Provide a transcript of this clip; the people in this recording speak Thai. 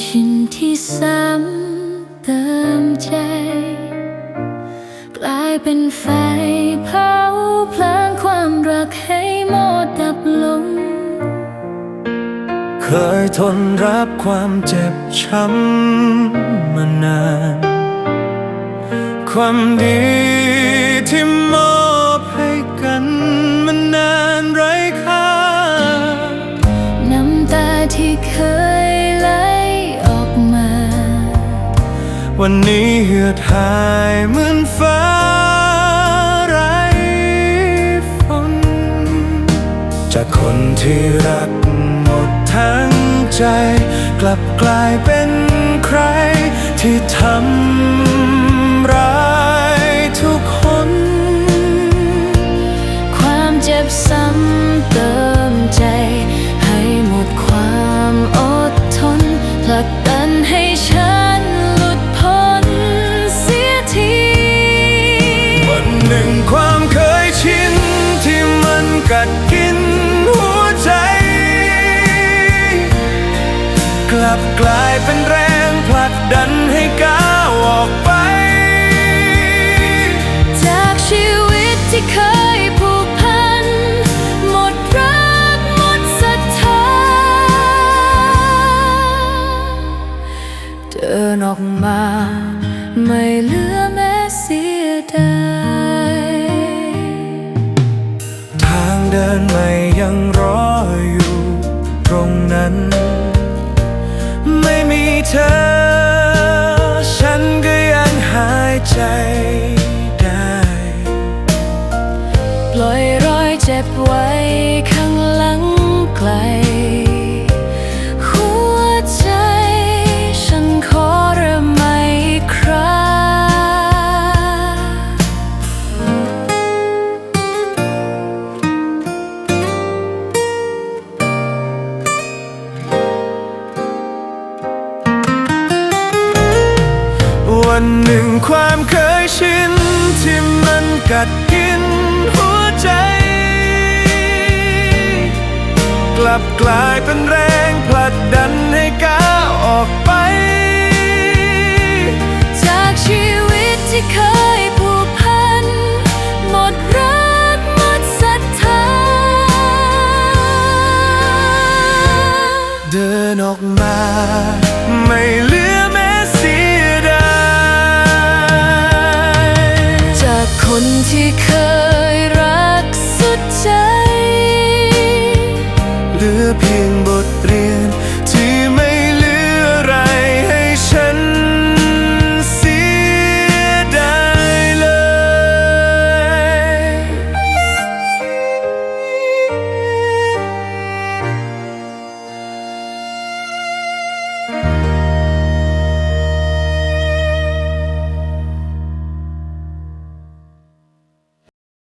ความเคยชินที่ซ้ำเติมใจ กลายเป็นไฟเผาพลางความรักให้หมดดับลง เคยทนรับความเจ็บช้ำมานาน ความดีที่มอ วันนี้เหือดหายเหมือนฟ้าไร้ฝนจากคนที่รักหมดทั้งใจ กลับกลายเป็นใครที่ทำ หนึ่งความเคยชินที่มันกัดกินหัวใจ กลับกลายเป็นแรงผลักดันให้ก้าวออกไป จากชีวิตที่เคยผูกพัน หมดรักหมดศรัทธา เดินออกมา ไม่เหลือแม้เสียดาย เดินไม่ยังรออยู่ตรงนั้น ไม่มีเธอ วันหนึ่งความเคยชิน ที่มันกัดกินหัวใจ กลับกลายเป็นแรงผลักดันให้ก้าวออกไป จากชีวิตที่เคยผูกพัน หมดรักหมดศรัทธา เดินออกมาไม่เหลือ romantic